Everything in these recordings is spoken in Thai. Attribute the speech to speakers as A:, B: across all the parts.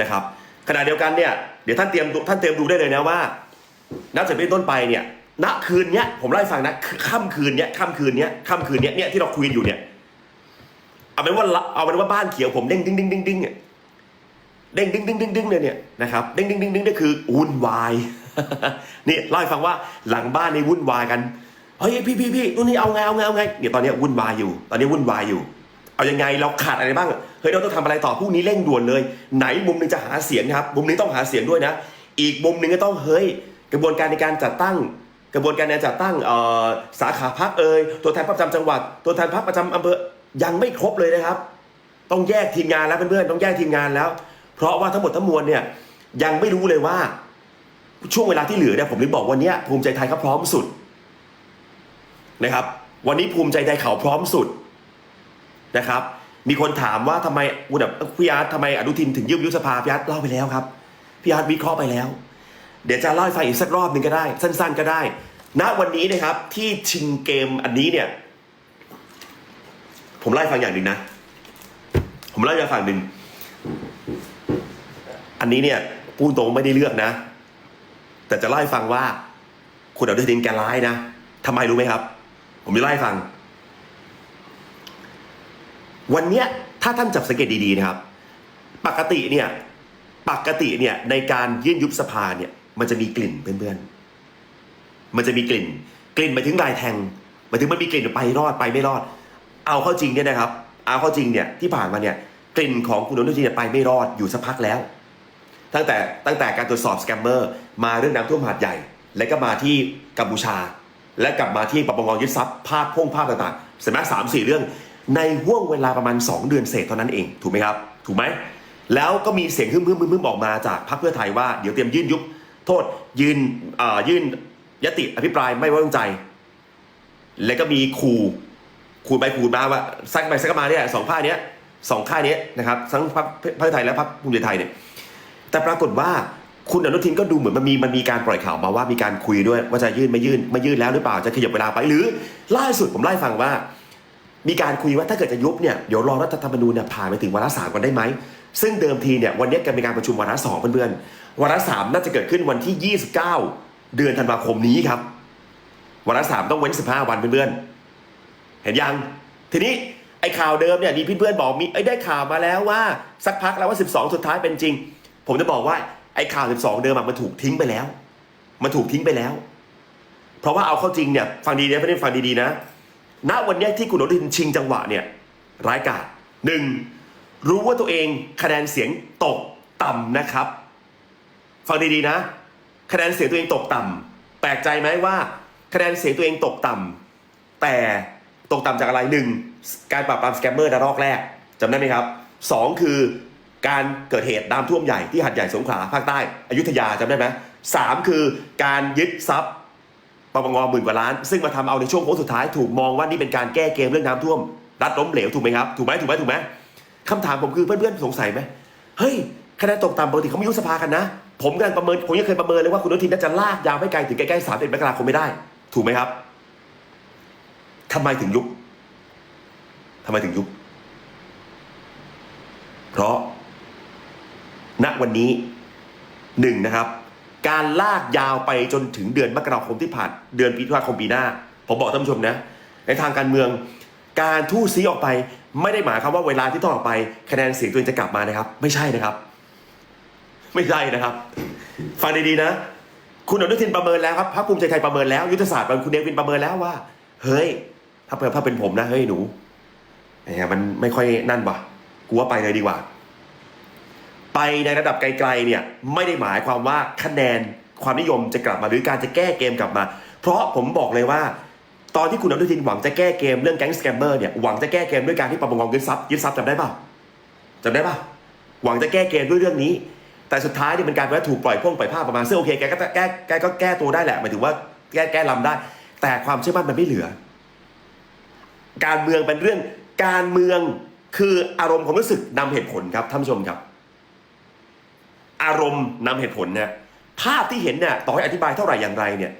A: นะครับขณะเดียวกันเนี่ยเดี๋ยวท่านเตรียมท่านเตรียมดูได้เลยนะว่า นับจากนี้เป็นต้นไปเนี่ยณคืนเนี้ยผมเล่าให้ฟังนะค่ำคืนเนี้ยค่ำคืนเนี้ยค่ำคืนเนี้ยเนี่ยที่เราคุยอยู่เนี่ยเอาเป็นว่าเอาเป็นว่าบ้านเขียวผมเด้งดิ้งดิ้งดิ้งดิ้งเนี่ยเด้งดิ้งดิ้งดิ้งดิ้งเลยเนี่ยนะครับเด้งดิ้งดิ้งดิ้งนี่คือวุ่นวายนี่เล่าให้ฟังว่าหลังบ้านนี่วุ่นวายกันเฮ้ยพี่พี่พี่นู่นนี่เอาไงเอาไงเอาไงเนี่ยตอนนี้วุ่นวายอยู่ ตอนนี้วุ่นวายอยู่ เอายังไงเราขาดอะไรบ้าง เฮ้ยเราต้องทำอะไรต่อพรุ่งนี้เร่งด่วนเลย ไหนมุมหนึงจะหาเสียงนะครับ มุมนี้ต้องหาเสียงด้วยนะ อีกมุมหนึงก็ต้องเฮ้ย กระบวนการในการจัดตั้ง กระบวนการในการจัดตั้งสาขาพักเอ่ยตัวแทนประจำจังหวัด ตัวแทนพักประจำอำเภอยังไม่ครบเลยนะครับ ต้องแยกทีมงานแล้วเพื่อนๆต้องแยกทีมงานแล้ว เพราะว่าทั้งหมดทั้งมวลเนี่ยยังไม่รู้เลยว่า ช่วงเวลาที่เหลือเนี่ยผมถึงบอกวันนี้ภูมิใจไทยเขาพร้อมสุดนะครับ วันนี้ภูมิใจไทยเขาพร้อมสุด นะครับ มีคนถามว่าทำไมอุดพี่อาร์ตทำไมอนุทินถึงยืมยุบสภาพี่อาร์ตเล่าไปแล้วครับพี่อาร์ตวิเคราะห์ไปแล้ว เดี๋ยวจะเล่าให้ฟังอีกสักรอบหนึ่งก็ได้ สั้น ๆ ก็ได้ ณวันนี้นะครับ ที่ชิงเกมอันนี้เนี่ย ผมเล่าให้ฟังอย่างหนึ่งนะ ผมเล่าให้ฟังหนึ่งอันนี้เนี่ยพูดตรงไม่ได้เลือกนะ แต่จะเล่าให้ฟังว่าคุณอนุทินแกร้ายนะทำไมรู้ไหมครับ ผมจะเล่าให้ฟัง วันเนี้ยถ้าท่านจับสังเกตดีๆนะครับ ปกติเนี่ยปกติเนี่ยในการยื่นยุบสภาเนี่ยมันจะมีกลิ่นเพื่อนๆ มันจะมีกลิ่น กลิ่นมาถึงลายแทงมาถึงมันมีกลิ่นไปรอดไปไม่รอด เอาเข้าจริงเนี่ยนะครับ เอาเข้าจริงเนี่ยที่ผ่านมาเนี่ยกลิ่นของคุณอนุทินเนี่ยไปไม่รอดอยู่สักพักแล้ว ตั้งแต่ตั้งแต่การตรวจสอบสแกมเมอร์มาเรื่องน้ำท่วมหาดใหญ่ และก็มาที่กัมพูชา และกลับมาที่ปปงยึดทรัพย์ภาพพ่งภาพต่างๆเสร็จไหมสามสี่เรื่อง ในห่วงเวลาประมาณ 2 เดือนเศษเท่านั้นเอง ถูกไหมครับ ถูกไหม แล้วก็มีเสียงฮึ่มฮึ่มฮึ่มฮึ่มออกมาจากพรรคเพื่อไทยว่าเดี๋ยวเตรียมยื่นยุบโทษยืนอ่ายื่นยติอภิปรายไม่ไว้วางใจ แล้วก็มีขู่ขู่ไปขู่มาว่าซักไปซักมาเนี่ยสองค่ายเนี้ยสองค่ายเนี้ยนะครับทั้งพรรคเพื่อไทยและพรรคภูมิใจไทยเนี่ยแต่ปรากฏว่าคุณอนุทินก็ดูเหมือนมันมีมันมีการปล่อยข่าวมาว่ามีการคุยด้วยว่าจะยื่นไม่ยื่นไม่ยื่นแล้วหรือเปล่าจะขยับเวลาไปหรือล่าสุดผมไล่ฟังว่า มีการคุยว่าถ้าเกิดจะยุบเนี่ยเดี๋ยวรอรัฐธรรมนูญเนี่ยผ่านไปถึงวาระสามกันได้ไหมซึ่งเดิมทีเนี่ยวันนี้จะมีการประชุมวาระสองเพื่อนๆวาระสามน่าจะเกิดขึ้นวันที่ 29 เดือนธันวาคมนี้ครับวาระสามต้องเว้น 15 วันเพื่อนๆเห็นยังทีนี้ไอ้ข่าวเดิมเนี่ยมีเพื่อนๆบอกมีไอ้ได้ข่าวมาแล้วว่า สักพักแล้วว่า 12 สุดท้ายเป็นจริง ผมจะบอกว่าไอ้ข่าว 12 เดิมอะมันถูกทิ้งไปแล้ว มันถูกทิ้งไปแล้ว เพราะว่าเอาเข้าจริงเนี่ยฟังดีนะเพื่อนๆฟังดีๆนะ ณวันนี้ที่คุณอนุทินชิงจังหวะเนี่ยร้ายกาจหนึ่งรู้ว่าตัวเองคะแนนเสียงตกต่ำนะครับ ฟังดีๆนะ คะแนนเสียงตัวเองตกต่ำแปลกใจไหมว่า คะแนนเสียงตัวเองตกต่ำแต่ตกต่ำจากอะไรหนึ่งการปราบปรามสแกมเมอร์ระลอกแรกจำได้ไหมครับสองคือการเกิดเหตุน้ำท่วมใหญ่ที่หัดใหญ่สงขลาภาคใต้อยุธยาจำได้ไหมสามคือการยึดทรัพย์ ปปงหมื่นกว่าล้าน ซึ่งมาทำเอาในช่วงโค้งสุดท้ายถูกมองว่านี่เป็นการแก้เกมเรื่องน้ำท่วม รัฐล้มเหลวถูกไหมครับ ถูกไหมถูกไหมถูกไหมคำถามผมคือเพื่อนๆสงสัยไหมเฮ้ยคะแนนตกต่ำปกติเขาไม่ยุบสภากันนะ ผมกำลังประเมินผมยังเคยประเมินเลยว่าคุณอนุทินน่าจะลากยาวไปไกลถึงใกล้ๆสามเดือนมกราคมไม่ได้ ถูกไหมครับทำไมถึงยุบทำไมถึงยุบเพราะณวันนี้หนึ่งนะครับ การลากยาวไปจนถึงเดือนมกราคมที่ผ่านเดือนพฤษภาคมปีหน้า ผมบอกท่านผู้ชมนะ ในทางการเมือง การทู่ซีออกไป ไม่ได้หมายความว่าเวลาที่ต้องออกไปคะแนนเสียงตัวเองจะกลับมานะครับ ไม่ใช่นะครับ ไม่ใช่นะครับ ฟังดีๆนะ คุณอนุทินประเมินแล้วครับพรรคภูมิใจไทยประเมินแล้วยุทธศาสตร์คุณเนวินประเมินแล้วว่า เฮ้ย ถ้าเป็นถ้าเป็นผมนะเฮ้ยหนูแหมมันไม่ค่อยนั่นว่ะกูว่าไปเลยดีกว่า ไปในระดับไกลๆเนี่ยไม่ได้หมายความว่าคะแนนความนิยมจะกลับมาหรือการจะแก้เกมกลับมา เพราะผมบอกเลยว่า ตอนที่คุณอนุทินหวังจะแก้เกมเรื่องแก๊งสแกมเมอร์เนี่ยหวังจะแก้เกมด้วยการที่ปปงยึดทรัพย์ยึดทรัพย์จำได้เปล่าจำได้เปล่าหวังจะแก้เกมด้วยเรื่องนี้ แต่สุดท้ายเนี่ยเป็นการว่าถูกปล่อยพ่วงปล่อยภาพประมาณซึ่งโอเคแกก็แก้แกก็แก้ตัวได้แหละหมายถึงว่าแก้แก้ลำได้ แต่ความเชื่อมั่นมันไม่เหลือ การเมืองเป็นเรื่องการเมืองคืออารมณ์ความรู้สึกนำเหตุผลครับท่านผู้ชมครับ อารมณ์นำเหตุผลเนี่ยภาพที่เห็นเนี่ยต่อให้อธิบายเท่าไหร่อย่างไรเนี่ย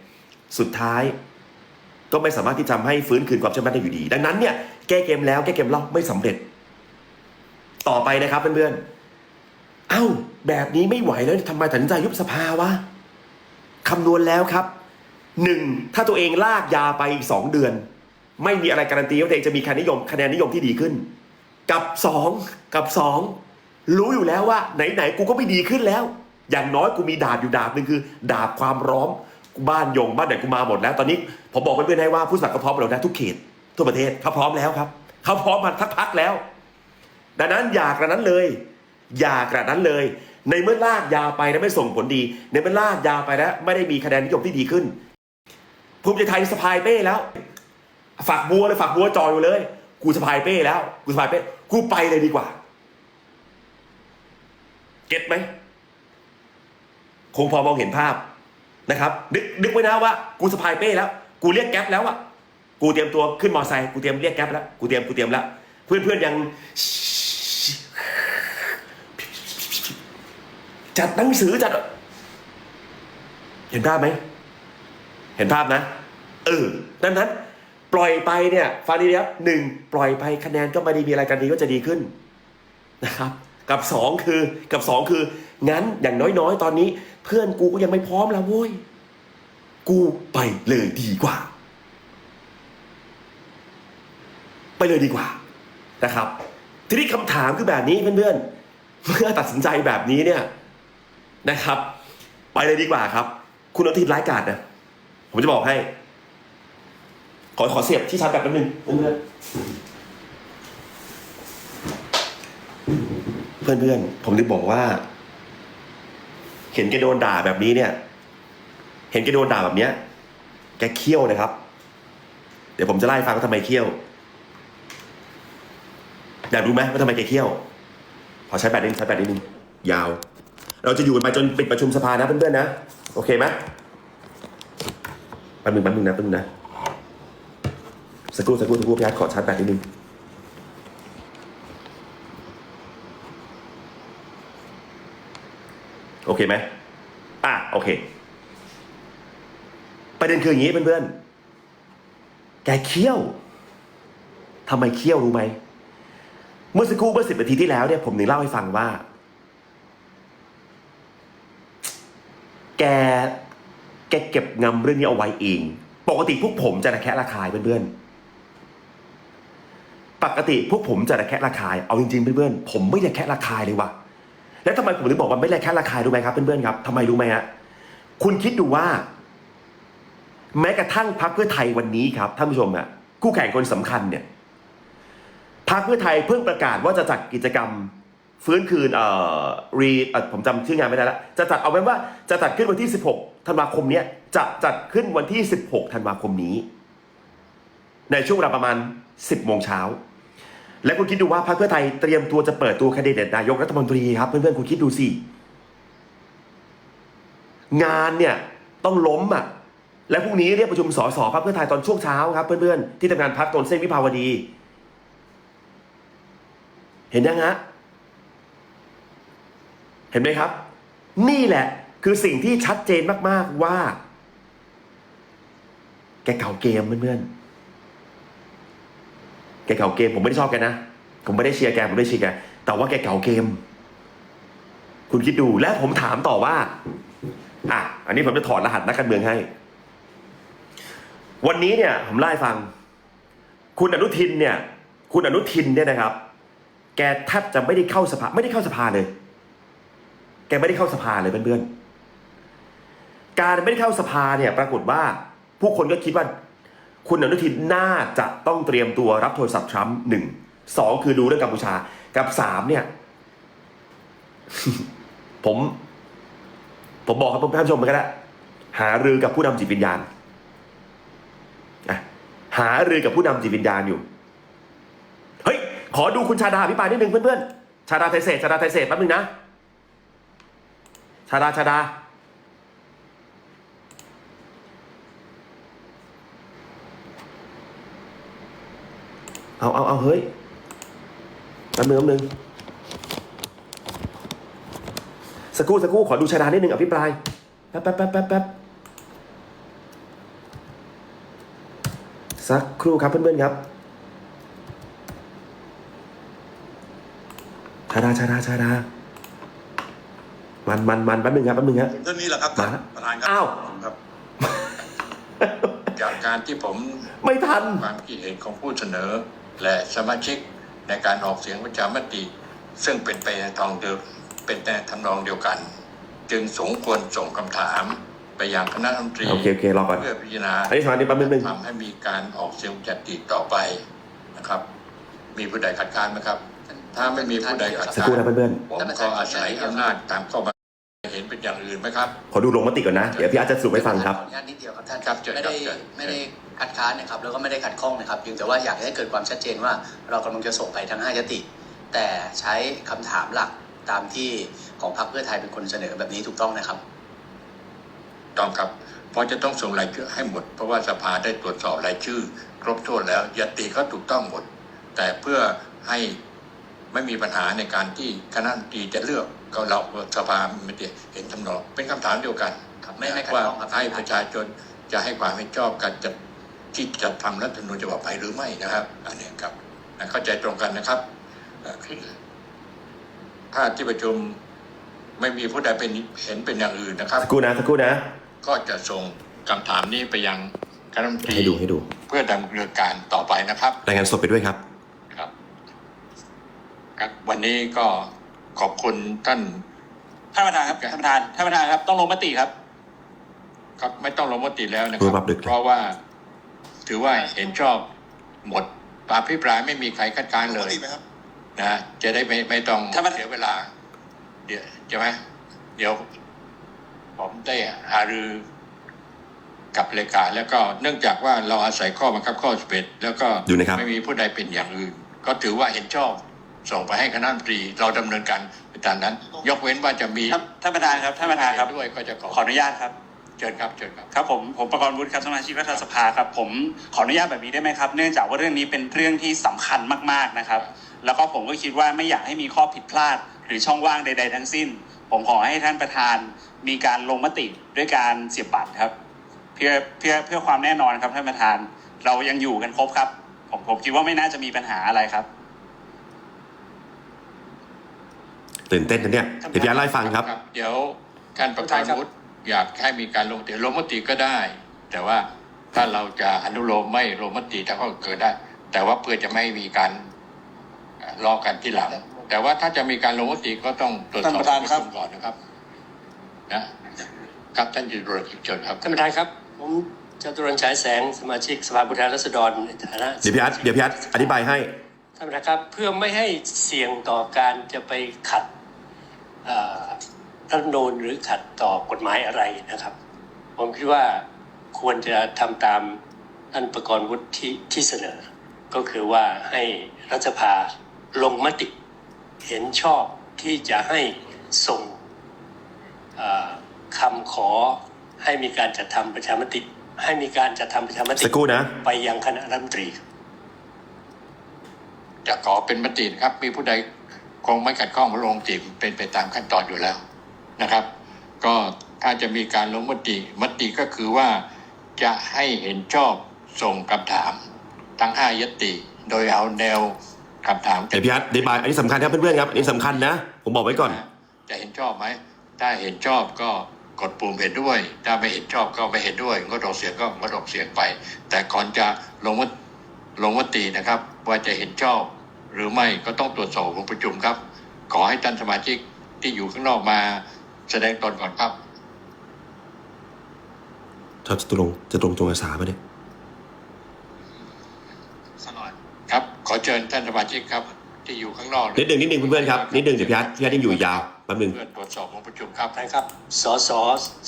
A: สุดท้ายก็ไม่สามารถที่จะให้ฟื้นคืนความเชื่อมั่นได้อยู่ดี ดังนั้นเนี่ยแก้เกมแล้วแก้เกมเล่าไม่สำเร็จ ต่อไปนะครับเพื่อนๆเอ้าแบบนี้ไม่ไหวแล้วทำไมตัดสินใจยุบสภาวะคำนวณแล้วครับหนึ่งถ้าตัวเองลากยาไปอีกสองเดือน ไม่มีอะไรการันตีว่าตัวเองจะมีคะแนนนิยมคะแนนนิยมที่ดีขึ้น กับสองกับสอง รู้อยู่แล้วว่าไหนๆกูก็ไม่ดีขึ้นแล้ว อย่างน้อยกูมีดาบอยู่ดาบหนึ่งคือ ดาบความร้อมบ้านยงบ้านไหนกูมาหมดแล้ว ตอนนี้ผมบอกเพื่อนๆให้ว่าผู้สมัครก็พร้อมแล้วนะทุกเขตทั่วประเทศเขาพร้อมแล้วครับเขาพร้อมมาทักพักแล้ว ดังนั้นอย่ากระนั้นเลย อย่ากระนั้นเลย ในเมื่อลากยาวไปแล้วไม่ส่งผลดี ในเมื่อลากยาวไปแล้วไม่ได้มีคะแนนนิยมที่ดีขึ้น ภูมิใจไทยสะพายเป้แล้ว ฝักบัวเลยฝักบัวจอยอยู่เลย กูสะพายเป้แล้ว กูสะพายเป้กูไปเลยดีกว่า เก็ตไหมคงพอมองเห็นภาพนะครับ นึกนึกไว้นะว่ากูสะพายเป้แล้ว กูเรียกแก๊ปแล้วอะกูเตรียมตัวขึ้นมอไซค์กูเตรียมเรียกแก๊ปแล้วกูเตรียมกูเตรียมแล้วเพื่อนเพื่อนยังจัดหนังสือจัด เห็นภาพไหม เห็นภาพนะ เออดังนั้น ปล่อยไปเนี่ยฟังดีนะครับหนึ่งปล่อยไปคะแนนก็ไม่ได้มีอะไรกันดีก็จะดีขึ้นนะครับ กับสองคือกับสองคือ งั้นอย่างน้อยๆ ตอนนี้ เพื่อนกูก็ยังไม่พร้อมแล้วโว้ย กูไปเลยดีกว่า ไปเลยดีกว่านะครับ ทีนี้คำถามคือแบบนี้เพื่อนๆ เมื่อตัดสินใจแบบนี้เนี่ยนะครับ ไปเลยดีกว่าครับ คุณอาทีร้ายกาดนะ ผมจะบอกให้ ขอขอเสียบที่ชาร์จแบบนึงเพื่อน เพื่อนๆ ผมถึงบอกว่า เห็นแกโดนด่าแบบนี้เนี่ย เห็นแกโดนด่าแบบเนี้ย แกเคี่ยวนะครับ เดี๋ยวผมจะไล่ฟังว่าทำไมเคี่ยว อยากรู้ไหมว่าทำไมแกเคี่ยว ขอใช้แบตนิดนึงใช้แบตนิดนึงยาว เราจะอยู่กันไปจนปิดประชุมสภานะเพื่อนๆนะ โอเคไหมแป๊บนึงแป๊บนึงนะแป๊บนึงนะสักครู่สักครู่สักครู่พี่อาร์ตขอชาร์จแบตนิดนึง อเคไหมอะโอเค ประเด็นคืออย่างนี้เพื่อนๆ แกเคี่ยวทำไมเคี่ยวรู้ไหม เมื่อสักครู่เมื่อสิบนาทีที่แล้วเนี่ยผมถึงเล่าให้ฟังว่า แก แกเก็บงำเรื่องนี้เอาไว้เอง ปกติพวกผมจะระแคะระคายเพื่อนๆปกติพวกผมจะระแคะระคาย เอาจริงๆเพื่อนๆ ผมไม่ระแคะระคายเลยว่ะ แล้วทำไมผมถึงบอกว่าไม่ระแคะระคายรู้ไหมครับเพื่อนๆครับทำไมรู้ไหมฮะคุณคิดดูว่า แม้กระทั่งพรรคเพื่อไทยวันนี้ครับท่านผู้ชมอะคู่แข่งคนสำคัญเนี่ยพรรคเพื่อไทยเพิ่งประกาศว่าจะจัดกิจกรรม ฟื้นคืนเอ่อรีอผมจำชื่องานไม่ได้ล้วจะจัดเอาไว้ว่าจะจัดขึ้นวันที่ 16ธันวาคมเนี้ยจะจัดขึ้นวันที่ 16ธันวาคมนี้ ในช่วงเวลาประมาณ 10โมงเช้า และคุณคิดดูว่าพรรคเพื่อไทยเตรียมตัวจะเปิดตัวแคนดิเดตนายกรัฐมนตรีครับ เพื่อนๆคุณคิดดูสิงานเนี่ยต้องล้มอะและพรุ่งนี้เรียกประชุมสสพรรคเพื่อไทยตอนช่วงเช้าครับ เพื่อนๆที่ทำงานพักตนเส้นวิภาวดี เห็นยังฮะเห็นไหมครับ นี่แหละคือสิ่งที่ชัดเจนมากๆว่า แกเก่าเกมเพื่อนๆ แกเก่าเกม ผมไม่ได้ชอบแกนะ ผมไม่ได้เชียร์แก ผมไม่ได้เชียร์แก แต่ว่าแกเก่าเกม คุณคิดดู และผมถามต่อว่า อะ อันนี้ผมจะถอดรหัสนักการเมืองให้ วันนี้เนี่ยผมไล่ฟัง คุณอนุทินเนี่ย คุณอนุทินเนี่ยนะครับ แกแทบจะไม่ได้เข้าสภา ไม่ได้เข้าสภาเลย แกไม่ได้เข้าสภาเลยเพื่อนๆ การไม่ได้เข้าสภาเนี่ย ปรากฏว่า ผู้คนก็คิดว่า คุณอนุทินน่าจะต้องเตรียมตัวรับโทรศัพท์ทรัมป์หนึ่งสองคือดูเรื่องกัมพูชา กับสามเนี่ย ผม ผมบอกครับท่านผู้ชมไปก็ได้หารือกับผู้นำจิตวิญญาณอะหารือกับผู้นำจิตวิญญาณอยู่ เฮ้ย ขอดูคุณชาดาพิปรายนิดนึงเพื่อนๆ ชาดาไทยเศษชาดาไทยเศษแป๊บนึงนะ ชาดาชาดา เอาเอาเอาเฮ้ยแป๊บนึงแป๊บนึงสักครู่สักครู่ขอดูชาดานิดนึงอภิปรายแป๊บแป๊บแป๊บแป๊บแป๊บสักครู่ครับเพื่อนๆครับชาดาชาดาชาดามันมันมันแป๊บนึงครับแป๊บนึงฮะ
B: เรื่องนี้แหละครับ
A: มา
B: ประธานครั
A: อ้าว
B: ครับจากการที่ผม
A: ไม่ทัน
B: ความคิดเห็นของผู้เสนอ และสมาชิกในการออกเสียงประชามติ ซึ่งเป็นไปในทางเดียวเป็นในทำนองเดียวกัน จึงสมควรส่งคำถามไปยังคณะรัฐมนตรี
A: โอเคโอเครอก่อน
B: เพื่อพิจารณา
A: อันนี้สมาธิแป๊บนึง
B: ทำให้มีการออกเสียงประชามติต่อไปนะครับ มีผู้ใดขัดขานไหมครับ ถ้าไม่มีผู้ใดขัด
A: สัก
B: ขา
A: ครู่
B: น
A: นะเพื่อน
B: ผมก็อาศัยอำนาจตามข้อบังคับ เห็นเป็นอย่างอื่นไหมครับ
A: ๆขอดูลงมติก่อนนะ เดี๋ยวพี่อาร์ตจะสรุปให้ฟังครับ
C: ขออนุญาตนิดเดียวครับท่าน
B: ครับเชิญ
C: ไม่ได้
B: ครับเชิญ
C: ไม่ได้คัดค้านนะครับแล้วก็ไม่ได้ขัดข้องนะครับเพียงแต่ว่าอยากให้เกิดความชัดเจนว่าเรากำลังจะส่งไปทั้งห้ายติ แต่ใช้คำถามหลักตามที่ของพรรคเพื่อไทยเป็นคนเสนอแบบนี้ถูกต้องนะครับ
B: ต้องครับ เพราะจะต้องส่งรายชื่อให้หมด เพราะว่าสภาได้ตรวจสอบรายชื่อ ครบถ้วนแล้วยติก็ถูกต้องหมด แต่เพื่อให้ไม่มีปัญหาในการที่คณะรัฐมนตรีจะเลือก ก็เราสภาไม่ได้เห็นทำนองเป็นคำถามเดียวกัน
C: ครับไม่ไม่ขัด
B: ว่า
C: ข้องครับ
B: ให้ประชาชนจะให้ความเห็นชอบกันจะที่จะทำรัฐธรรมนูญฉบับใหม่หรือไม่นะครับ อันนี้ครับเข้าใจตรงกันนะครับเอ่อถ้าที่ประชุมไม่มีผู้ใดเป็นเห็นเป็นอย่างอื่นนะครับ
A: สักครู่นะสักครู่นะ
B: ก็จะส่งคำถามนี้ไปยังคณะรัฐมนตรี
A: ให้ดูให้ดู
B: เพื่อดำเนินการต่อไปนะครับ
A: รายงานสดไปด้วยครับ
B: ครับ ครับ วันนี้ก็ ขอบคุณท่าน
D: ท่านประธานครับท่านประธานท่านประธานครับ ต้องลงมติครับ
B: ครับไม่ต้องลงมติแล้วนะค
A: รู้
B: รับ
A: รับดึก
B: เพราะว่า ถือว่าเห็นชอบหมดอภิปรายไม่มีใครคัดค้านเลยนะ จะได้ไม่ไม่ต้อง
D: ท่านประธาน
B: เสียเวลา เดี๋ยวใช่ไหมเดี๋ยว ผมได้หารือกับเลขาแล้วก็เนื่องจากว่าเราอาศัยข้อบังคับข้อ11แล้วก็
A: ดูนะครับ
B: ไม่มีผู้ใดเป็นอย่างอื่น ก็ถือว่าเห็นชอบ ส่งไปให้คณะรัฐมนตรีเราดำเนินการไปตามนั้น ยกเว้นว่าจะมี
D: ท่านท่านประธานครับท่านประธานครับ
B: ด้วยก็จะขอ
D: ขออนุญาตครับ
B: เชิญครับเชิญครับ
D: ครับผมผมประกรณ์วุฒิครับสมาชิกรัฐสภาครับผมขออนุญาตแบบนี้ได้ไหมครับ เนื่องจากว่าเรื่องนี้เป็นเรื่องที่สำคัญมากๆนะครับ แล้วก็ผมก็คิดว่าไม่อยากให้มีข้อผิดพลาด หรือช่องว่างใด ๆ ทั้งสิ้น ผมขอให้ท่านประธานมีการลงมติด้วยการเสียบบัตรครับ เพื่อเพื่อเพื่อความแน่นอนครับท่านประธาน เรายังอยู่กันครบครับ ผมผมคิดว่าไม่น่าจะมีปัญหาอะไรครับ
A: ตื่นเต้นนะเนี่ยเดี๋ยวพี่อาร์ตเล่าให้ฟังครับ
B: เดี๋ยวท่านประธานวุฒิอยากให้มีการลงมติลงมติก็ได้ แต่ว่าถ้าเราจะอนุโลมไม่ลงมติถ้าก็เกิดได้ แต่ว่าเพื่อจะไม่มีการเอ่อรอกันที่หลัง แต่ว่าถ้าจะมีการลงมติก็ต้องตรวจสอบ
D: ท่านประธานครับ
B: ที่ปะชุมก่อนนะครับ นะครับท่านจิตรกิจเชิญครับ
E: ท่านประธานครับ ผมจตุรนต์ฉายแสงสมาชิกสภาผู้แทนราษฎรในฐานะ
A: เดี๋ยวพี่อาร์ตเดี๋ยวพี่อาร์ตอธิบายให้
E: ท่านประธานครับเพื่อไม่ให้เสี่ยงต่อการจะไปขัดเอ่อ รัฐธรรมนูญหรือขัดต่อกฎหมายอะไรนะครับ ผมคิดว่าควรจะทำตามท่านประกรณ์วุฒิที่ที่เสนอ ก็คือว่าให้รัฐสภาลงมติเห็นชอบที่จะให้ส่งเอ่อคำขอให้มีการจัดทำประชามติ ให้มีการจัดทำประชามติ
A: สักครู่นะ
E: ไปยังคณะรัฐมนตรี
B: จะขอเป็นมตินะครับ มีผู้ใด คงไม่ขัดข้องลงมติเป็นไปตามขั้นตอนอยู่แล้วนะครับ ก็ถ้าจะมีการลงมติมติก็คือว่าจะให้เห็นชอบส่งคำถามทั้งห้ายตติโดยเอาแนวคำถาม
A: เดี๋ยวพี่อาร์ตอธิบายอันนี้สำคัญครับเพื่อนๆครับอันนี้สำคัญนะ ผมบอกไว้ก่อน
B: จะเห็นชอบไหมถ้าเห็นชอบก็กดปุ่มเห็นด้วย ถ้าไม่เห็นชอบก็ไม่เห็นด้วยงดออกเสียงก็งดออกเสียงไป แต่ก่อนจะลงมติลงมตินะครับ ว่าจะเห็นชอบ หรือไม่ก็ต้องตรวจสอบองค์ประชุมครับ ขอให้ท่านสมาชิกที่อยู่ข้างนอกมาแสดงตนก่อนครับ
A: เขาจะตรงจะตรงจงอาสาปะเนี่ย
B: ครับ ขอเชิญท่านสมาชิกครับ ที่อยู่ข้างนอก
A: นิดหนึ่งนิดหนึ่งเพื่อนๆครับนิดหนึ่งเดี๋ยวพี่อาร์ตพี่อาร์ตยังอยู่ยาวแป๊บหนึง
B: เพื่อตรวจสอบองค์ประชุมครับ
E: ท่านครับสส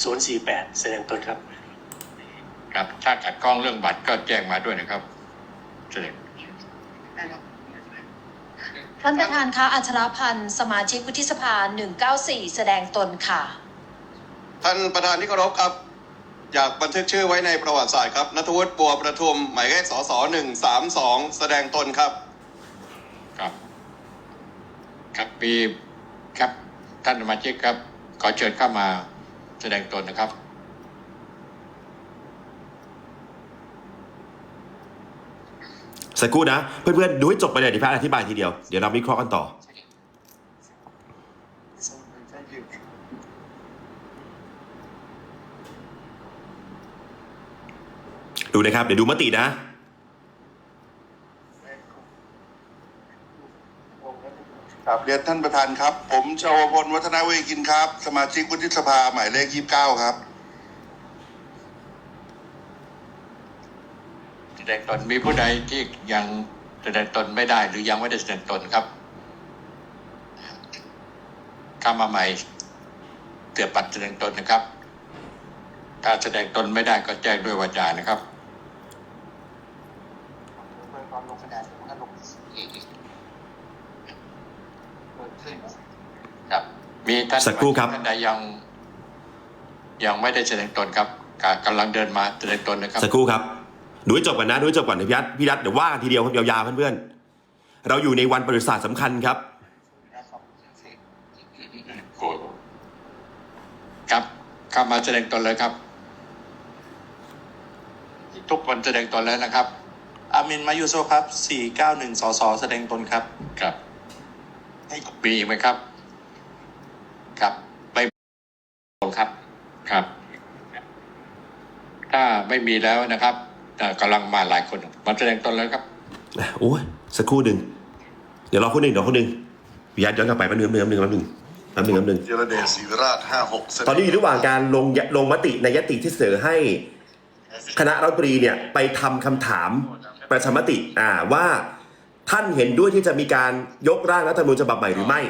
E: 048แสดงตนครับ
B: ครับถ้าขัดข้องเรื่องบัตรก็แจ้งมาด้วยนะครับแสดง
F: ท่านประธานคะอัชรพันธ์สมาชิกวุฒิสภา 194 แสดงตนค่ะ
G: ท่านประธานที่เคารพครับ อยากบันทึกชื่อไว้ในประวัติศาสตร์ครับนัทวุฒิบัวประทุม หมายเลขสสหนึ่งสามสองแสดงตนครับ
B: ครับ ครับมีครับท่านสมาชิกครับ ขอเชิญเข้ามาแสดงตนนะครับ
A: สักครู่นะ เพื่อนๆ ดูให้จบไปเลยดี๋ยวพี่อาร์ตอธิบายทีเดียว เดี๋ยวเราวิเคราะห์กันต่อ ดูนะครับ เดี๋ยวดูมตินะ
H: ครับเรียนท่านประธานครับ ผมชาวพลวัฒนาเวกินครับ สมาชิกวุฒิสภาหมายเลขยี่สิบเก้าครับ
B: แส ดงตนมีผู้ใดที่ยังแสดงตนไม่ได้ หรือยังไม่ได้แสดงตนครับเข้ามาใหม่เตือบัตรแสดงตนนะครับ ถ้าแสดงตนไม่ได้ก็แจ้งด้วยวาจานะครับครับมีท่าน
A: สักครู่ครับ
B: ท่านใดยัง ยังไม่ได้แสดงตนครับกกำลังเดินมาแสดงตนนะครับ
A: สักครู่ครับ ดูให้จบก่อนนะดูให้จบก่อนเดี๋ยวพี่ยัดพี่ยัดเดี๋ยวว่ากันทีเดียวครับยาวๆเพื่อนๆเราอยู่ในวันประวัติศาสตร์สำคัญครับ
B: ครับเข้ามาแสดงตนเลยครับ ทุกคนแสดงตนแล้วนะครับ
I: อามินมายูโซครับ491สสแสดงตนครับ
B: ครับมีอีกไหมครับ ครับไม่ครับ ครับ ถ้าไม่มีแล้วนะครับแต่ กำลังมาหลายคนมาแสดงตนแล้วครับ
A: โอ้ยสักครู่หนึ่งเดี๋ยวรอคนหนึ่งเดี๋ยวคนหนึ่งพี่ยัดย้อนกลับไปแป๊บนึงแป๊บนึงแป๊บนึงแป๊บนึงแป๊บนึง
H: เจรเดชศรีวิราชห้าหก
A: ตอนนี้อยู่ระหว่างการลงยลงมติในยติที่เสนอให้ คณะรัฐมนตรีเนี่ยไปทำคำถามประชามติอ่าว่าท่านเห็นด้วยที่จะมีการยกร่างรัฐธรรมนูญฉบับใหม่หรือไม่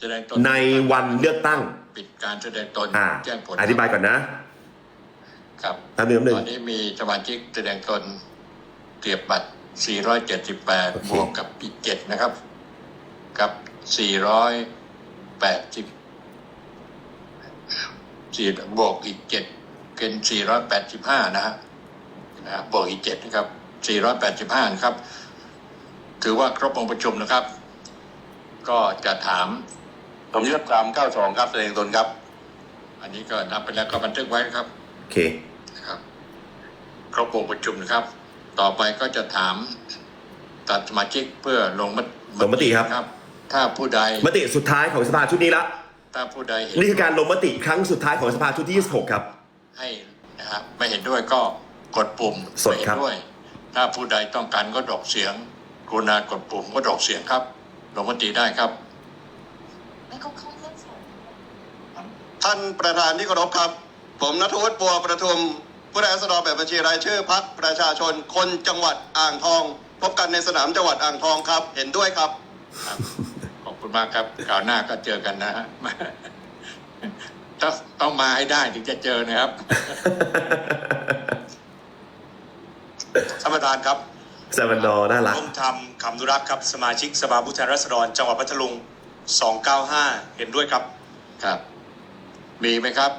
B: แสดงตน
A: ในวันเลือกตั้ง
B: ปิดการแสดงตน
A: อ่า
B: แจ้งผล
A: อธิบายก่อนนะ
B: ครับ
A: แป๊บนึงแป๊บนึง
B: ตอนนี้มีสมาชิกแสดงตนเกียบบัตร 478
A: โอเค
B: บวกกับอีก7นะครับ กับ 480สี่บวกอีก7เป็น 485 นะฮะนะฮะบวกอีก7นะครับ 485 นะครับ ถือว่าครบองค์ประชุมนะครับ ก็จะถาม
H: ผมยึดสามเก้าสองครับแสดงตนครับ
B: อันนี้ก็นับไปแล้วก็บันทึกไว้นะครับ
A: โอเค
B: นะ ครับครบวงประชุมนะครับ ต่อไปก็จะถามตัดสมาชิกเพื่อลงม
A: ลงมติครับ
B: ครับ ถ้าผู้ใด
A: มติสุดท้ายของสภาชุดนี้ละ
B: ถ้าผู้ใดเห็น
A: นี่คือการลงมติครั้งสุดท้ายของสภาชุดที่ 26 ครับ
B: ให้นะครับไม่เห็นด้วยก็กดปุ่ม
A: สดครับ
B: ไม่เห็นด้วย ถ้าผู้ใดต้องการก็ดอกเสียงกรุณากดปุ่มก็ดอกเสียงครับลงมติได้ครับ
G: ท่านประธานที่เคารพครับ ผมนัทวุฒิบัวประทุม ผู้แทนราษฎรแบบบัญชีรายชื่อพักประชาชนคนจังหวัดอ่างทอง พบกันในสนามจังหวัดอ่างทองครับ เห็นด้วยครับ
B: ครับ ขอบคุณมากครับคราวหน้าก็เจอกันนะฮะต้องต้องมาให้ได้ถึงจะเจอนะครับ
I: ท่านประธานครับ
A: แซวันดอร์น่ารัก
I: ร่วมทำคำนุรักษ์ครับ สมาชิกสภาผู้แทนราษฎร จังหวัดพัทลุง 295 เห็นด้วยครับ
B: ครับ มีไหมครับ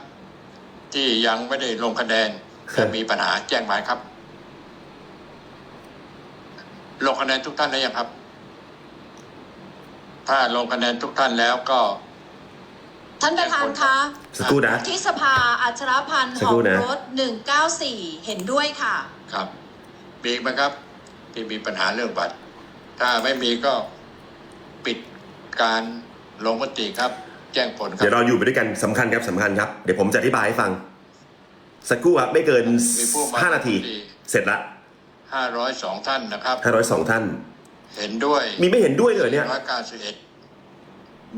B: ที่ยังไม่ได้ลงคะแนน
A: ครับ
B: มีปัญหาแจ้งมาครับลงคะแนนทุกท่านแล้วยังครับ ถ้าลงคะแนนทุกท่านแล้วก็
F: ท่านประธานคะ
A: สักครู่นะ
F: ที่สภาอัชรพันธ์
A: สัก
F: หอ
A: ครู่
F: ม
A: นะ
F: รถ194เห็นด้วยค่ะ
B: ครับมีอีกไหมครับ ที่มีปัญหาเรื่องบัตร ถ้าไม่มีก็ปิดการลงมติครับ แจ้งผลครั
A: เดี๋ยวเราอยู่ไปด้วยกันสำคัญครับสำคัญครับ เดี๋ยวผมจะอธิบายให้ฟัง สักครู่ครับไม่เกิน
B: มีผู้มา
A: 5นาที เสร็จละ
B: ห้าร้อยสองท่านนะครับ
A: 502ท่าน
B: เห็นด้วย
A: มีไม่เห็นด้วยเลยเหรอเนี่ย
B: ร้อยเก้าสิบเอ็ด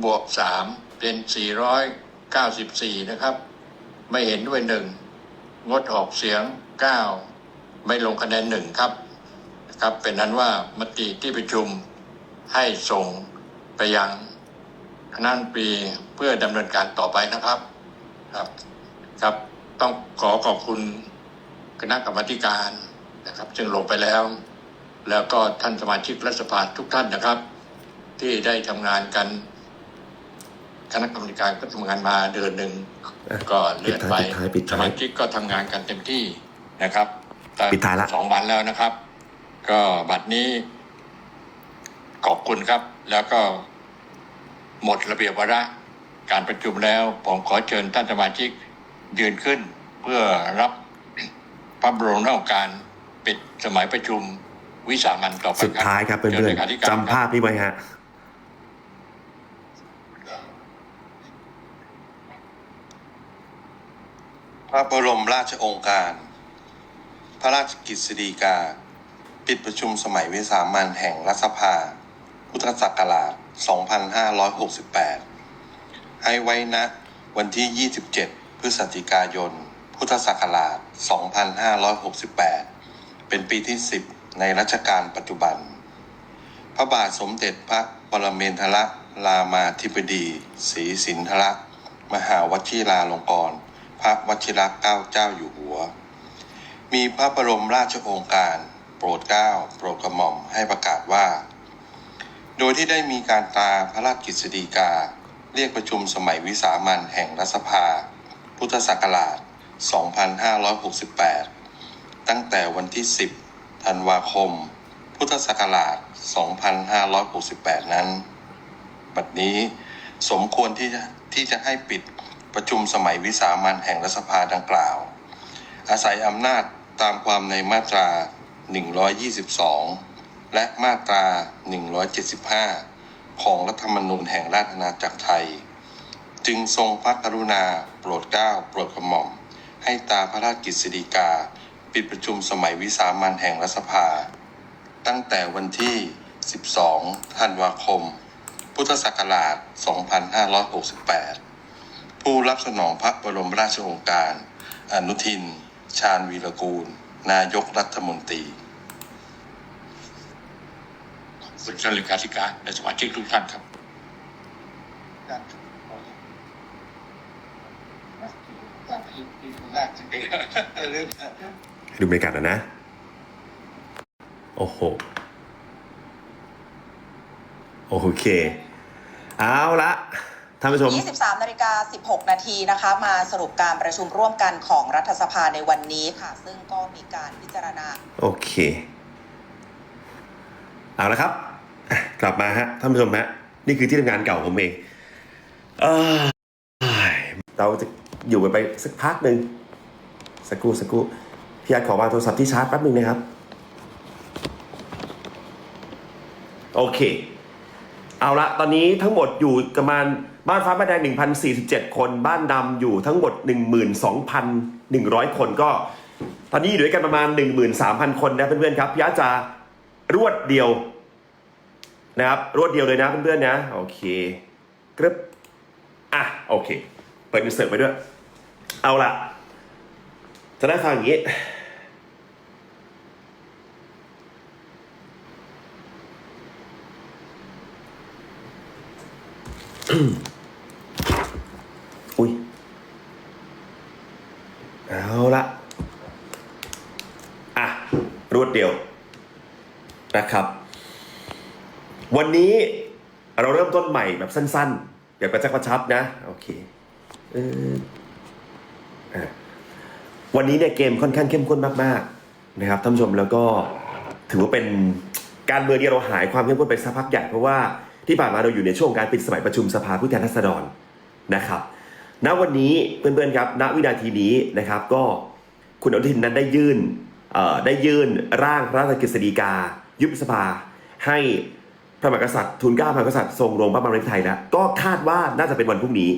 B: บวกสามเป็นสี่ร้อยเก้าสิบสี่นะครับ ไม่เห็นด้วยหนึ่งงดออกเสียงเก้าไม่ลงคะแนนหนึ่งครับนะครับ เป็นนั้นว่ามติที่ประชุมให้ส่งไปยังคณะรัฐมนตรีเพื่อดำเนินการต่อไปนะครับ ครับครับ ต้องขอขอบคุณคณะกรรมาธิการนะครับ ซึ่งลงไปแล้ว แล้วก็ท่านสมาชิกรัฐสภาทุกท่านนะครับ ที่ได้ทำงานกันคณะกรรมการก็ทำงานมาเดือนหนึ่ง
A: อะ
B: ก็เลื่อนไป
A: ปิดท้ายปิด
B: ส
A: ท้าย
B: มาชิกก็ทำงานกันเต็มที่นะครับแต่
A: ปิดท้ายละ
B: สองวันแล้วนะครับ ก็บัดนี้ ขอบคุณครับ แล้วก็หมดระเบียบวาระการประชุมแล้ว ผมขอเชิญท่านสมาชิก ยืนขึ้นเพื่อรับพระบรมราชโองการปิดสมัยประชุมวิสามันต่อไป
A: สุดท้ายครับเพื่
B: ชิญ
A: อน
B: ลขาธิกร
A: ๆจำภาพนี้ไว้ฮะ
H: พระบรมราชโองการ พระราชกฤษฎีกา ปิดประชุมสมัยวิสามันแห่งรัฐสภา พุทธศักราช 2568 ให้ไว้ณวันที่ 27พ ฤศจิกายน พุทธศักราช 2568 เป็นปีที่ 10 ในรัชกาลปัจจุบัน พระบาทสมเด็จพระปรเมนทรรามาธิบดีศรีสินธรมหาวชิราลงกรณพระวชิรเกล้าเจ้าอยู่หัว มีพระบรมราชโองการโปรดเกล้าโปรดกระหม่อมให้ประกาศว่า โดยที่ได้มีการตราพระราชกฤษฎีกา เรียกประชุมสมัยวิสามันแห่งรัฐสภา พุทธศักราช 2568 ตั้งแต่วันที่ 10 ธันวาคม พุทธศักราช 2568 นั้น บัดนี้สมควรที่จะที่จะให้ปิดประชุมสมัยวิสามันแห่งรัฐสภาดังกล่าว อาศัยอำนาจตามความในมาตรา 122 และมาตรา 175 ของรัฐธรรมนูญแห่งราชอาณาจักรไทย จึงทรงพระกรุณา โปรดเกล้าโปรดกระหม่อม ให้ตาพระราชกฤษฎีกา ปิดประชุมสมัยวิสามันแห่งรัฐสภา ตั้งแต่วันที่ 12 ธันวาคม พุทธศักราช 2568 ผู้รับสนองพระบรมราชโองการ อนุทิน ชาญวีรกูล นายกรัฐมนตรี
B: คุณท่านเลขาธิการและสมาชิกทุกท่านครับ
A: ให้ ดูบรรยากาศหนะนะ โอ้โห โอเค เอาละท่านผู้ชม
J: 23นาฬิกา16 นาทีนะคะ มาสรุปการประชุมร่วมกันของรัฐสภาในวันนี้ค่ะ ซึ่งก็มีการพิจารณา
A: โอเค เอาละครับ กลับมาฮะ ท่านผู้ชมฮะ นี่คือที่ทำงานเก่าผมเอง เอ้ยเราจะ อยู่กันไปสักพักหนึ่งสักครู่สักครู่พี่อาร์ขอวางโทรศัพท์ที่ชาร์จแป๊บหนึ่งนะครับ โอเค เอาละตอนนี้ทั้งหมดอยู่ประมาณบ้านฟ้าบ้านแดง 1,047 คน บ้านดำอยู่ทั้งหมด 12,100 คนก็ ตอนนี้อยู่ด้วยกันประมาณ 13,000 คนนะเพื่อนๆครับพี่อาร์จะรวดเดียวนะครับรวดเดียวเลยนะเพื่อนๆนะ โอเคกรึบอะโอเค เปิดอินเสิร์ตไปด้วย เอาละจะได้ฟังอย่างนี้ อุ้ย เอาละอะ รวดเดียว นะครับ วันนี้เราเริ่มต้นใหม่แบบสั้นๆแบบกระชับกระชับนะ โอเค เออ วันนี้เนี่ยเกมค่อนข้างเข้มข้นมากๆนะครับท่านผู้ชมแล้วก็ถือว่าเป็นการเมืองที่เราหายความเข้มข้นไปสักพักใหญ่เพราะว่าที่ผ่านมาเราอยู่ในช่วงการปิดสมัยประชุมสภาผู้แทนราษฎรนะครับ ณวันนี้เพื่อนๆครับ ณวินาทีนี้นะครับ ก็คุณอนุทินนั้นได้ยื่นได้ยื่นร่างพระราชกฤษฎีกา ยุบสภา ให้พระมหากษัตริย์ทุนเกล้าพระมหากษัตริย์ทรงลงพระบรมราชไทยแล้วก็คาดว่าน่าจะเป็นวันพรุ่งนี้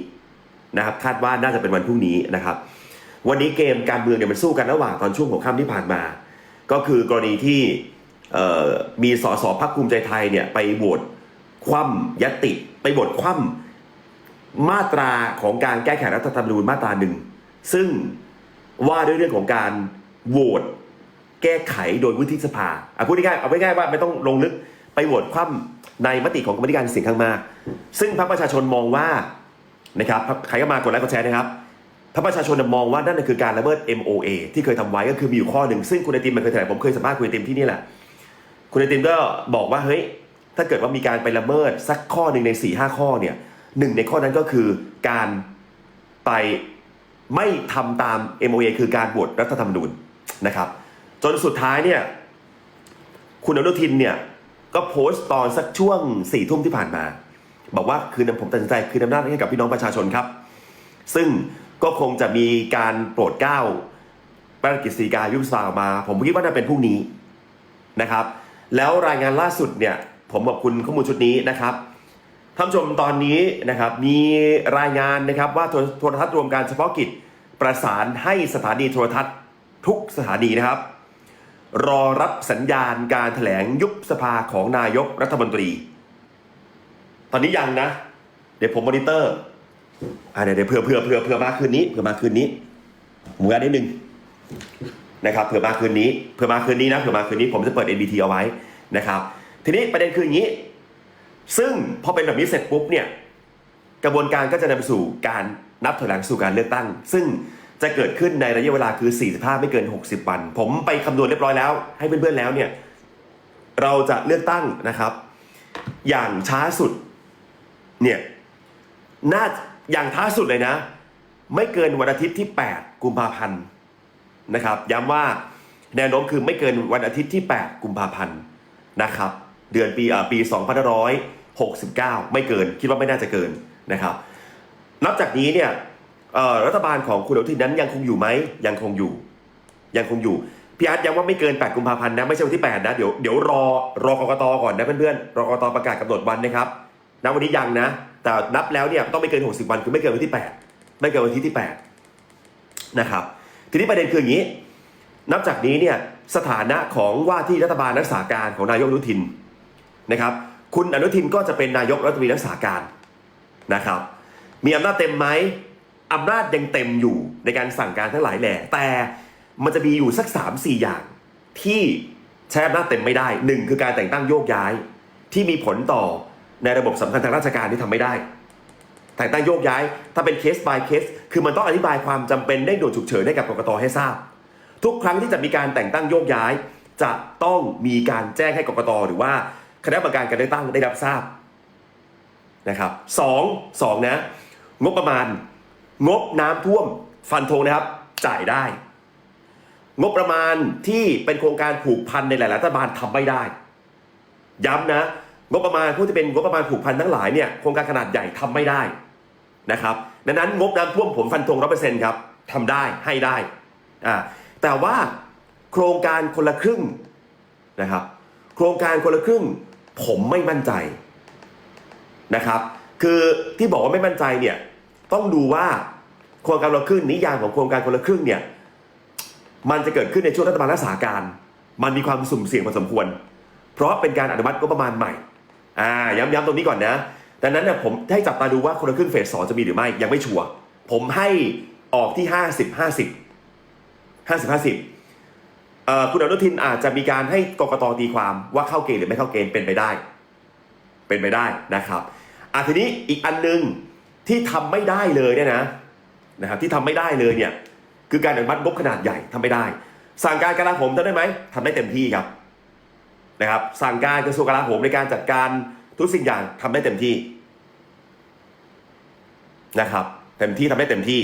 A: นะครับ คาดว่าน่าจะเป็นวันพรุ่งนี้นะครับ วันนี้เกมการเมืองเนี่ยมันสู้กันระหว่างตอนช่วงของค่ำที่ผ่านมา ก็คือกรณีที่มีสสพักภูมิใจไทยเนี่ยไปโหวตคว่ำยติ ไปโหวตคว่ำมาตราของการแก้ไขรัฐธรรมนูญมาตราหนึ่งซึ่งว่าด้วยเรื่องของการโหวตแก้ไขโดยวุฒิสภาอะพูดง่ายๆเอาไว้ง่ายๆว่าไม่ต้องลงลึกไปโหวตคว่ำในมติของกรรมธิการเสียงข้างมาก ซึ่งพรรคประชาชนมองว่านะครับใครก็มากดไลค์กดแชร์นะครับ พรรคประชาชนมองว่านั่นคือการละเมิด MOA ที่เคยทำไว้ก็คือมีอยู่ข้อหนึ่งซึ่งคุณไอติมมันเคยแถลงผมเคยสัมภาษณ์คุณไอติมที่นี่แหละ คุณไอติมก็บอกว่าเฮ้ยถ้าเกิดว่ามีการไปละเมิดสักข้อหนึ่งใน4ี่ห้าข้อเนี่ยหนึ่งในข้อนั้นก็คือการไปไม่ทำตาม MOA คือการบวชรัฐธรรมนูญนะครับ จนสุดท้ายเนี่ยคุณอนุทินเนี่ยก็โพสต์ตอนสักช่วงสี่ทุ่มที่ผ่านมา บอกว่าคืนนผมตัดสินใจคืนอำนาจให้กับพี่น้องประชาชนครับ ซึ่ง ก็คงจะมีการโปรดเกล้าพระราชกฤษฎีกายุบสภาออกมา ผมคิดว่าน่าเป็นพรุ่งนี้นะครับ แล้วรายงานล่าสุดเนี่ยผมขอบคุณข้อมูลชุดนี้นะครับท่านผู้ชมตอนนี้นะครับมีรายงานนะครับว่าโทรโทรทัศน์รวมการเฉพาะกิจประสานให้สถานีโทรทัศน์ทุกสถานีนะครับ รอรับสัญญาณการแถลงยุบสภาของนายกรัฐมนตรี ตอนนี้ยังนะ เดี๋ยวผมมอนิเตอร์ อ่าเดี๋ยวเดี๋ยวเผื่อเผื่อเผื่อเผื่อมาคืนนี้เผื่อมาคืนนี้หมูอันนิดนึงนะครับเผื่อมาคืนนี้เผื่อมาคืนนี้นะเผื่อมาคืนนี้ผมจะเปิด NBT เอาไว้นะครับ ทีนี้ประเด็นคืออย่างนี้ ซึ่งพอเป็นแบบนี้เสร็จปุ๊บเนี่ยกระบวนการก็จะนำไปสู่การนับถอยหลังสู่การเลือกตั้ง ซึ่งจะเกิดขึ้นในระยะเวลาคือ 45 ไม่เกิน 60 วัน ผมไปคำนวณเรียบร้อยแล้ว ให้เพื่อนๆแล้วเนี่ยเราจะเลือกตั้งนะครับ อย่างช้าสุดเนี่ยน่า อย่างท้าสุดเลยนะ ไม่เกินวันอาทิตย์ที่ 8 กุมภาพันธ์นะครับย้ำว่าแนวโน้มคือไม่เกินวันอาทิตย์ที่ 8 กุมภาพันธ์นะครับ เดือนปีปี2569 ไม่เกินคิดว่าไม่น่าจะเกินนะครับ นับจากนี้เนี่ยรัฐบาลของคุณอนุทินนั้นยังคงอยู่ไหมยังคงอยู่ ยังคงอยู่พี่อาร์ตย้ำว่าไม่เกิน 8 กุมภาพันธ์นะไม่ใช่วันที่ 8 นะ เดี๋ยวเดี๋ยวรอรอกรกตก่อนนะเพื่อนๆรอกรกตประกาศกำหนดวันนะครับณวันนี้ยังนะ แต่นับแล้วเนี่ยต้องไม่เกิน 60 วันคือไม่เกินวันที่ 8 ไม่เกินวันที่ที่8นะครับทีนี้ประเด็นคืออย่างนี้ นับจากนี้เนี่ยสถานะของว่าที่รัฐบาลรักษาการของนายกอนุทินนะครับคุณอนุทินก็จะเป็นนายกรัฐมนตรีรักษาการนะครับ มีอำนาจเต็มไหมอำนาจยังเต็มอยู่ในการสั่งการทั้งหลายแหล่แต่มันจะมีอยู่สัก 3 4 อย่าง ที่ใช้อำนาจเต็มไม่ได้หนึ่งคือการแต่งตั้งโยกย้าย ที่มีผลต่อ ในระบบสำคัญทางราชการที่ทำไม่ได้ แต่งตั้งโยกย้าย ถ้าเป็นเคส by เคส คือมันต้องอธิบายความจำเป็นเร่งด่วนฉุกเฉินให้กับกรกตให้ทราบ ทุกครั้งที่จะมีการแต่งตั้งโยกย้าย จะต้องมีการแจ้งให้กรกตหรือว่าคณะกรรมการการเลือกตั้งได้รับทราบนะครับสองสองนะ งบประมาณ งบน้ำท่วมฟันธงนะครับ จ่ายได้ งบประมาณที่เป็นโครงการผูกพันในหลาย ๆ รัฐบาลทำไม่ได้ ย้ำนะ งบประมาณผู้ที่เป็นงบประมาณผูกพันทั้งหลายเนี่ยโครงการขนาดใหญ่ทำไม่ได้นะครับดังนั้นงบน้ำท่วมผมฟันธงร้อเปอร์เซ็นต์ครับทำได้ให้ได้อ่าแต่ว่าโครงการคนละครึ่งนะครับ โครงการคนละครึ่ง ผมไม่มั่นใจนะครับ คือที่บอกว่าไม่มั่นใจเนี่ยต้องดูว่าโครงการคนละครึ่งนิยามของโครงการคนละครึ่งเนี่ยมันจะเกิดขึ้นในช่วงรัฐบาลรักษาการ มันมีความสุ่มเสี่ยงพอสมควร เพราะเป็นการอนุมัติงบประมาณใหม่ อ่าย้ำๆตรงนี้ก่อนนะดังนั้นเนี่ยผมให้จับตาดูว่าคนละครึ่งเฟสสองจะมีหรือไม่ยังไม่ชัวร์ผมให้ออกที่ห้าสิบห้าสิบห้าสิบห้าสิบคุณอนุทินอาจจะมีการให้กกตตีความว่าเข้าเกณฑ์หรือไม่เข้าเกณฑ์เป็นไปได้ เป็นไปได้นะครับอะทีนี้อีกอันหนึงที่ทำไม่ได้เลยเนี่ยนะนะครับที่ทำไม่ได้เลยเนี่ยคือการอนุมัติงบขนาดใหญ่ทำไม่ได้ สั่งการกระลาโหมทำได้ไหมทำได้เต็มที่ครับ นะครับสั่งการกระทรวงกลาโหมในการจัดการทุกสิ่งอย่างทำได้เต็มที่นะครับ เต็มที่ทำได้เต็มที่